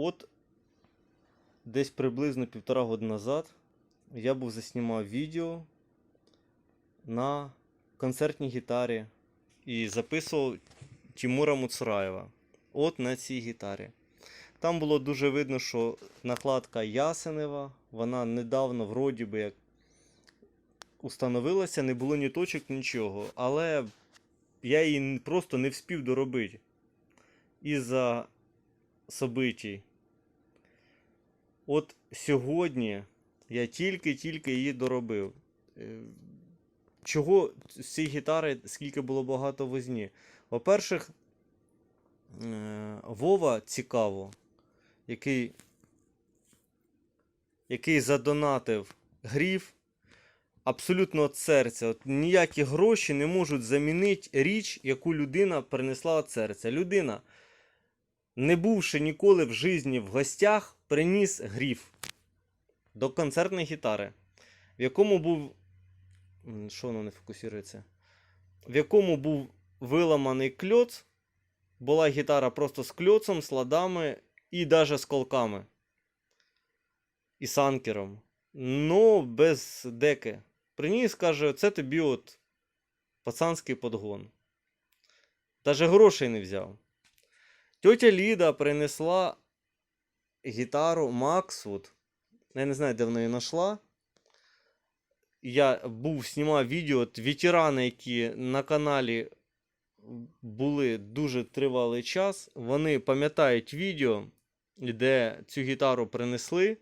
От десь приблизно півтора року назад я був заснімав відео на концертній гітарі і записував Тимура Муцураєва. От на цій гітарі. Там було дуже видно, що накладка ясенева, вона недавно вроді би як установилася, не було ні точок, нічого. Але я її просто не вспів доробити із-за событій. От сьогодні я тільки-тільки її доробив. Е, Чого з цієї гітари, скільки було багато возні? По-перше, Вова цікаво, який, який задонатив гріф абсолютно від серця. От ніякі гроші не можуть замінити річ, яку людина принесла від серця. Людина, не бувши ніколи в житті в гостях, приніс гріф до концертної гітари, в якому був. Що воно не фокусується? В якому був виламаний кльоц, була гітара просто з кльоцом, з ладами і навіть з колками. І з анкером. Ну, без деки. Приніс, каже, це тобі от пацанський подгон. Даже грошей не взяв. Тьотя Ліда принесла гітару Максвуд. Я не знаю, де вона її знайшла. Я був, знімав відео, ветерани, які на каналі були дуже тривалий час. Вони пам'ятають відео, де цю гітару принесли.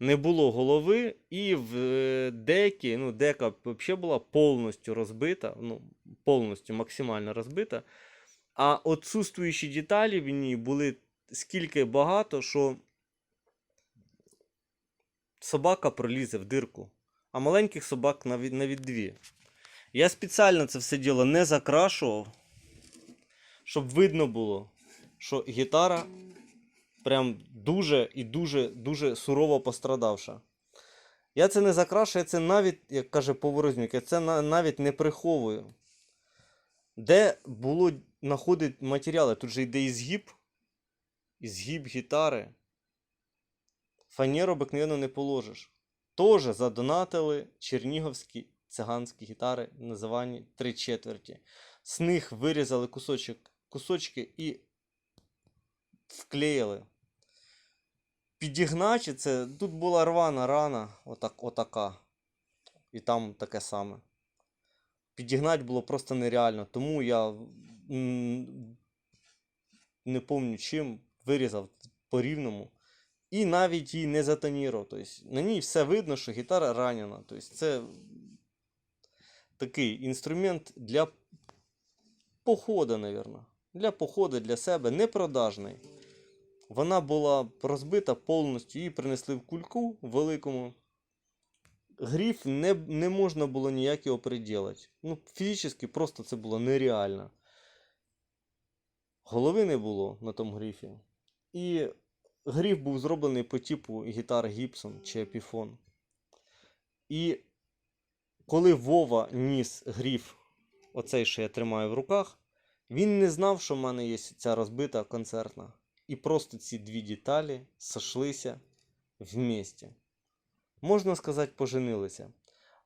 Не було голови, і в е, декі, ну, дека взагалі була повністю розбита, ну, повністю максимально розбита. А отсутствуючі деталі в ній були скільки багато, що собака пролізе в дирку, а маленьких собак навіть, навіть дві. Я спеціально це все діло не закрашував, щоб видно було, що гітара прям дуже і дуже дуже сурово пострадавша. Я це не закрашую, я це навіть, як каже Поворознюк, я це навіть не приховую. Де було знаходити матеріали? Тут же йде і згиб, і згиб гітари. Фанеру обикновенно не положиш. Тоже задонатили чернігівські циганські гітари, називані три четверті. З них вирізали кусочок, кусочки і вклеїли. Підігначі це. Тут була рвана рана, отак, отака. І там таке саме. Підігнати було просто нереально. Тому я не пам'ятаю чим вирізав по рівному. І навіть її не затонірував. Тобто, на ній все видно, що гітара ранена. Тобто, це такий інструмент для походу, мабуть. Для походу, для себе, непродажний. Вона була розбита повністю, її принесли в кульку великому. Гриф не, не можна було ніяк його приділити. Ну, фізично просто це було нереально. Голови не було на тому грифі. І гриф був зроблений по типу гітар Gibson чи Epiphone. І коли Вова ніс гриф, оцей, що я тримаю в руках, він не знав, що в мене є ця розбита концертна. І просто ці дві деталі сошлися вместе. Можна сказати, поженилися.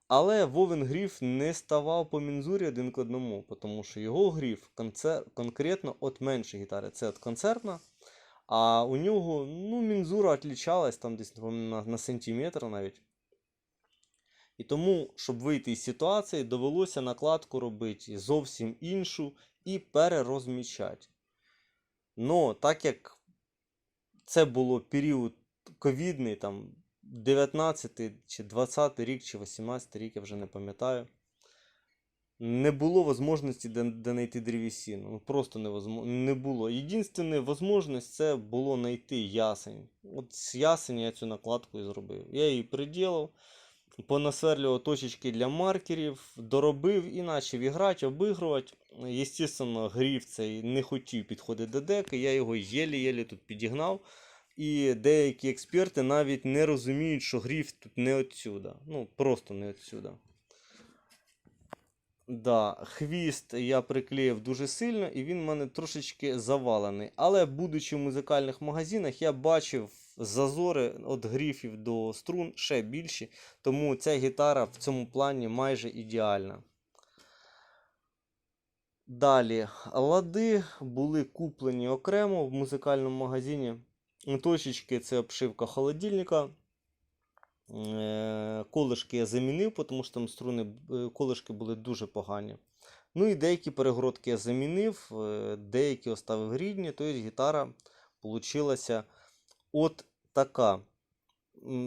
Але Вовен гріф не ставав по мінзурі один к одному, тому що його гріф концер... конкретно від меншої гітари. Це від концертна. А у нього ну, мінзура відлічалась там десь на, на сантиметр навіть. І тому, щоб вийти із ситуації, довелося накладку робити зовсім іншу і перерозмічати. Но так як це було період ковідний, там 19 чи 20 рік, чи 18 рік, я вже не пам'ятаю. Не було можливості де, де знайти древесину. Ну, просто невозможно. Не було. Єдинственна можливість це було знайти ясень. От з ясені я цю накладку і зробив. Я її приділив, понасверлював точечки для маркерів, доробив і почав грати, обігрувати. Естественно, гриф цей не хотів підходити до деки, я його єлі-єлі тут підігнав. І деякі експерти навіть не розуміють, що гриф тут не отсюда. Ну, просто не отсюда. Да, хвіст я приклеїв дуже сильно, і він в мене трошечки завалений. Але, будучи в музикальних магазинах, я бачив зазори від грифів до струн ще більші, тому ця гітара в цьому плані майже ідеальна. Далі, лади були куплені окремо в музикальному магазині. Точечки це обшивка холодильника. Е, Колишки я замінив, тому що там струни е, колишки були дуже погані. Ну і деякі перегородки я замінив, е, деякі оставив рідні, тобто гітара получилася от така.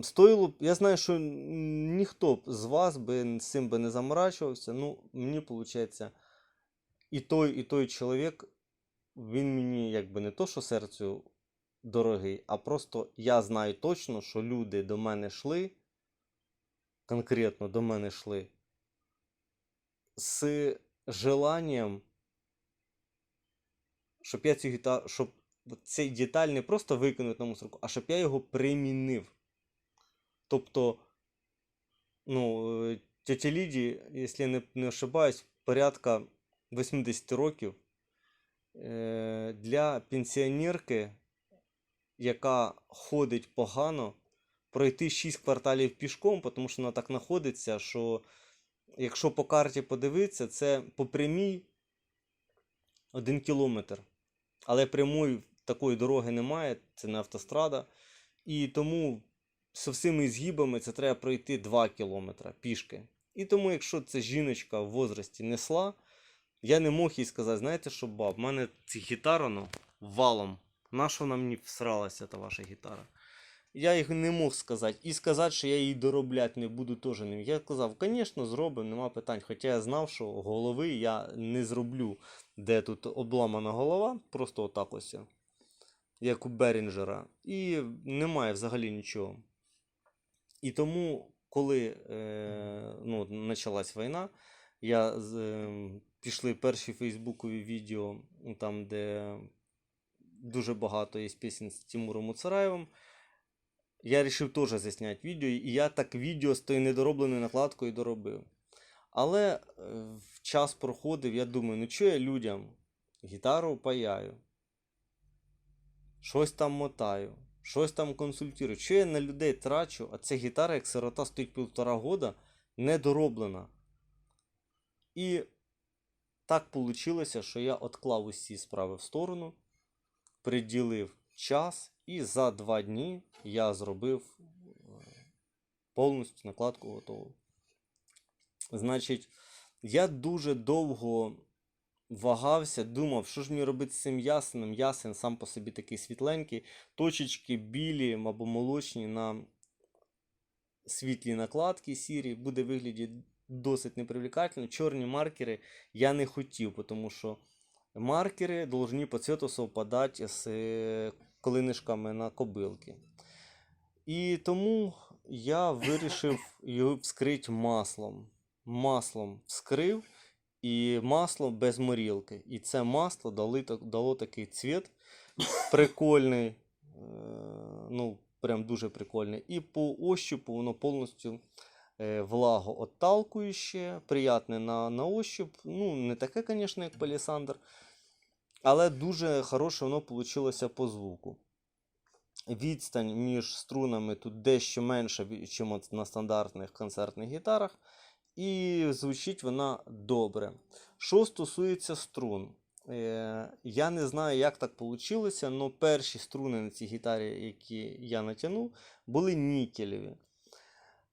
Стоїло, я знаю, що ніхто з вас би з цим би не заморачувався. Ну, мені виходить, і той, і той чоловік, він мені якби не то, що серцю дорогий, а просто я знаю точно, що люди до мене йшли, конкретно до мене йшли, з желанням, щоб я цю гітару, щоб цей деталь не просто викинути на мусорку, а щоб я його примінив. Тобто, ну, е, тетя Ліді, якщо я не, не ошибаюсь, порядка 80 років е, для пенсіонерки, яка ходить погано, пройти 6 кварталів пішком, тому що вона так знаходиться, що якщо по карті подивитися, це по прямій 1 кілометр. Але прямої такої дороги немає, це не автострада. І тому з всіми згибами це треба пройти 2 кілометри пішки. І тому, якщо це жіночка в возрасті несла, я не мог їй сказати, знаєте що, баб, в мене ці гітара ну, валом. На що вона мені всралася, та ваша гітара? Я їх не мог сказати. І сказати, що я її доробляти не буду, теж не міг. Я сказав, звісно, зробимо, нема питань. Хоча я знав, що голови я не зроблю, де тут обламана голова, просто отак ось, як у Берінджера. І немає взагалі нічого. І тому, коли е, ну, почалась війна, я е, пішли перші фейсбукові відео, там, де дуже багато є пісень з Тимуром Муцараєвим. Я вирішив теж засняти відео, і я так відео з тою недоробленою накладкою доробив. Але е, в час проходив, я думаю, ну що я людям гітару паяю, щось там мотаю, щось там консультую. Що я на людей трачу, а ця гітара, як сирота, стоїть півтора года, недороблена. І так вийшло, що я відклав усі справи в сторону, приділив час, і за два дні я зробив е, повністю накладку готову. Значить, я дуже довго вагався, думав, що ж мені робити з цим ясенем. Ясен сам по собі такий світленький, точечки білі або молочні на світлі накладки сірі, буде вигляді досить непривлекательно. Чорні маркери я не хотів, тому що маркери должны по цвету совпадати з е, клинишками на кобилки. І тому я вирішив його вскрити маслом. Маслом вскрив і масло без морілки. І це масло дали, дало такий цвіт прикольний. е, Ну, прям дуже прикольний. І по ощупу воно повністю е, влагоотталкуюче, приятне на, на ощуп. Ну, не таке, звісно, як палісандр, але дуже хороше воно вийшло по звуку. Відстань між струнами тут дещо менша, ніж на стандартних концертних гітарах. І звучить вона добре. Що стосується струн, е, я не знаю, як так вийшло, але перші струни на цій гітарі, які я натягнув, були нікелеві.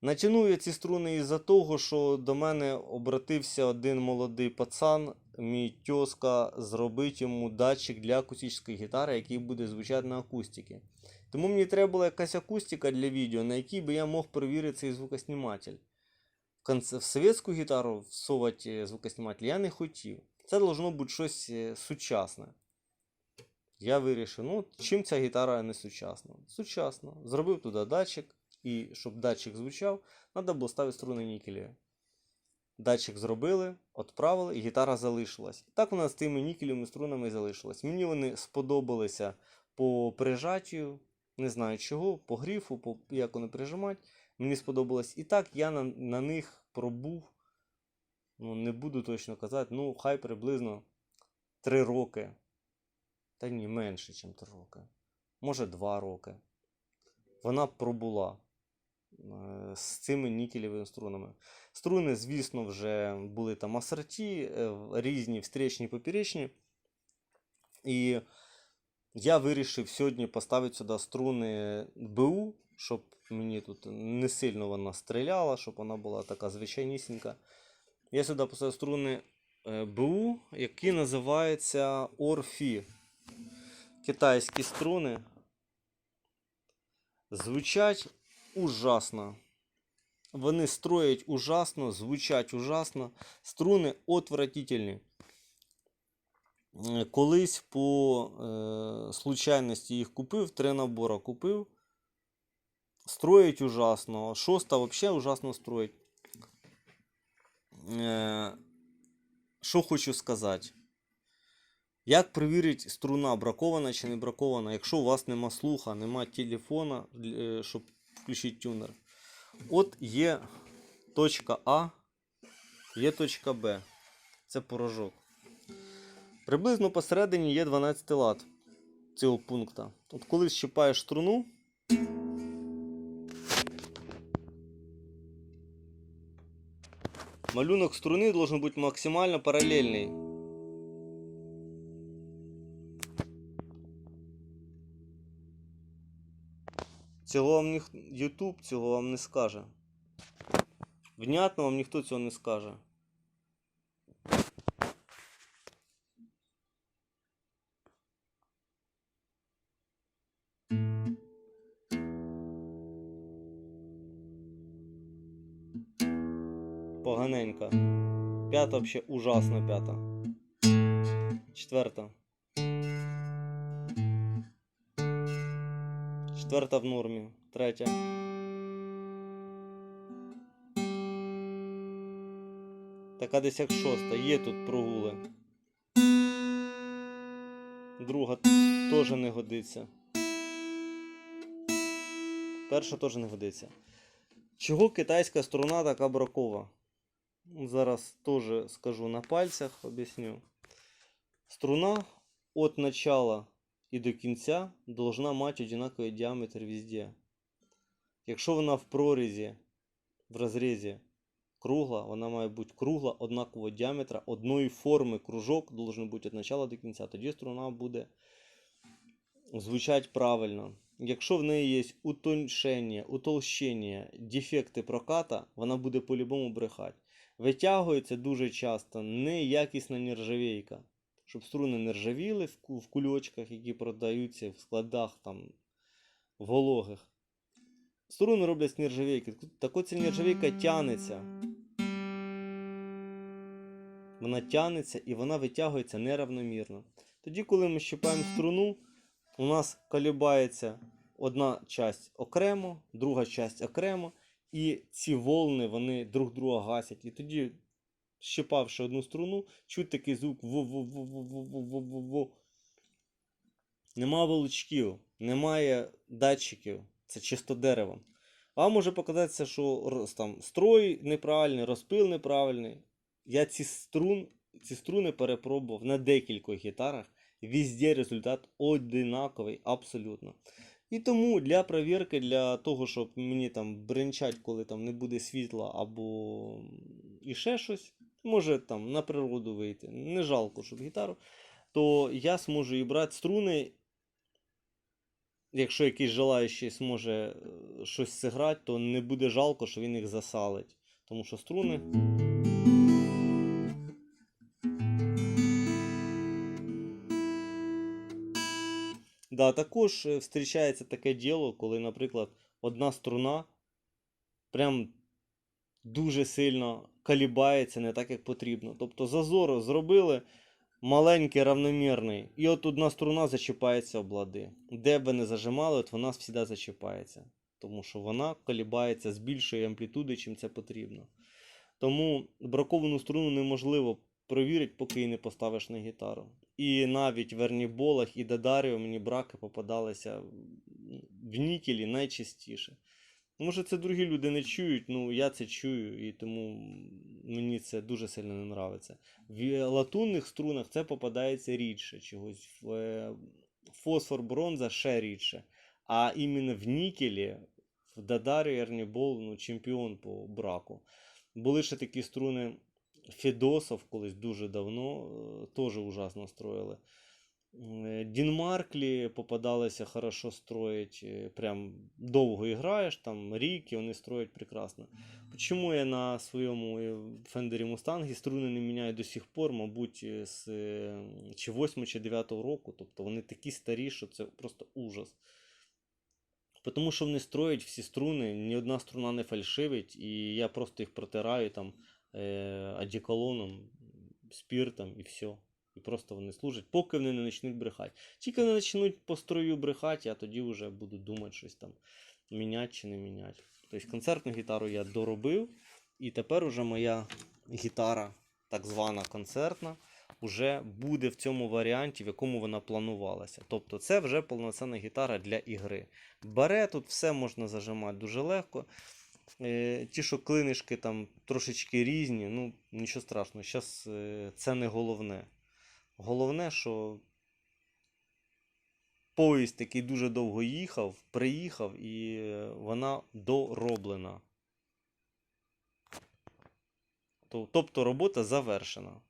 Натягнув я ці струни із-за того, що до мене обратився один молодий пацан, мій тьоска, зробити йому датчик для акустичної гітари, який буде звучати на акустиці. Тому мені треба була якась акустика для відео, на якій би я мог перевірити цей звукосніматель. В, совєтську гітару всовувати звукосніматель я не хотів. Це должно бути щось е, сучасне. Я вирішив, ну, чим ця гітара не сучасна? Сучасно. Зробив туди датчик, і щоб датчик звучав, треба було ставити струни нікелі. Датчик зробили, відправили, і гітара залишилась. І так вона з тими нікелевими струнами і залишилась. Мені вони сподобалися по прижаттю, не знаю чого, по грифу, по як вони прижимать. Мені сподобалось. І так я на, на них пробув Ну, не буду точно казати, ну, хай приблизно 3 роки. Та ні, менше, ніж 3 роки. Може 2 роки. Вона пробула з цими нікелевими струнами. Струни, звісно, вже були там асорті, е, різні встречні, поперечні. І я вирішив сьогодні поставити сюди струни БУ, щоб мені тут не сильно вона стріляла, щоб вона була така звичайнісінька. Я сюди поставив струни е, БУ, які називаються Орфі. Китайські струни. Звучать ужасно. Вони строять ужасно, звучать ужасно. Струни отвратительні. Е, Колись по е, случайності їх купив, три набора купив. Строїть ужасно. Шоста взагалі ужасно строїть. Е, що хочу сказати. Як перевірити, струна бракована чи не бракована, якщо у вас нема слуха, нема телефона, е, щоб включити тюнер. От є точка А, є точка Б. Це порожок. Приблизно посередині є 12 Вт цього пункту. От коли щипаєш струну, малюнок струни должен бути максимально паралельний. Цього вам ніх... YouTube цього вам не скаже. Внятно вам ніхто цього не скаже. Поганенько. П'ята вообще ужасно п'ята. Четверта. Четверта в нормі. Третя. Така десь як шоста. Є тут прогули. Друга теж не годиться. Перша теж не годиться. Чого китайська струна така бракова? Зараз теж скажу на пальцях, об'ясню. Струна от начала і до кінця должна мати одинаковий діаметр везде. Якщо вона в прорізі, в розрізі кругла, вона має бути кругла однакового діаметра, одної форми кружок должен бути від начала до кінця. Тоді струна буде звучати правильно. Якщо в неї є утоншення, утолщення, дефекти проката, вона буде по-любому брехати. Витягується дуже часто неякісна нержавейка. Щоб струни не ржавіли в кульочках, які продаються в складах там вологих. Струни роблять з нержавейки. Так от ця нержавейка тянеться. Вона тянеться і вона витягується неравномірно. Тоді, коли ми щипаємо струну, у нас колібається одна часть окремо, друга часть окремо, і ці волни вони друг друга гасять. І тоді, щипавши одну струну, чуть такий звук во-во-во-во-во-во-во-во. Нема волочків, немає датчиків, це чисто дерево. А може показатися, що там строй неправильний, розпил неправильний. Я ці, струн, ці струни перепробував на декількох гітарах. Везде результат одинаковий, абсолютно. І тому для перевірки, для того, щоб мені там бренчать, коли там не буде світла або і ще щось, може там на природу вийти. Не жалко, щоб гітару, то я зможу і брати струни. Якщо якийсь желаючий зможе е, щось зіграти, то не буде жалко, що він їх засалить. Тому що струни. Да, також е, зустрічається таке діло, коли, наприклад, одна струна прям дуже сильно калібається не так, як потрібно. Тобто зазор зробили маленький, равномірний, і от одна струна зачіпається об лади. Де б ви не зажимали, от вона завжди зачіпається. Тому що вона колібається з більшої амплітуди, чим це потрібно. Тому браковану струну неможливо провірити, поки її не поставиш на гітару. І навіть в Ерніболах і Дадаріо мені браки попадалися в нікелі найчастіше. Може, це другі люди не чують, ну я це чую, і тому мені це дуже сильно не нравиться. В латунних струнах це попадається рідше чогось. В е, фосфор бронза ще рідше. А іменно в нікелі, в Дадарі Ернібол, ну, чемпіон по браку. Були ще такі струни Федосов колись дуже давно, е, теж ужасно строїли. Е, Дінмарклі попадалися хорошо строїть, е, прям довго граєш, там рік, і вони строять прекрасно. Чому я на своєму Фендері Мустангі струни не міняю до сих пор, мабуть, е, з чи 8 чи 9 року. Тобто вони такі старі, що це просто ужас. Тому що вони строять всі струни, ні одна струна не фальшивить, і я просто їх протираю там е, спіртом і все. І просто вони служать, поки вони не почнуть брехати. Тільки вони почнуть по строю брехати, я тоді вже буду думати щось там міняти чи не міняти. Тобто концертну гітару я доробив, і тепер уже моя гітара, так звана концертна, вже буде в цьому варіанті, в якому вона планувалася. Тобто це вже повноцінна гітара для ігри. Баре тут все можна зажимати дуже легко. Е, ті, що клинишки там трошечки різні, ну нічого страшного. Зараз е, це не головне. Головне, що поїзд, який дуже довго їхав, приїхав і е, вона дороблена. Тобто робота завершена.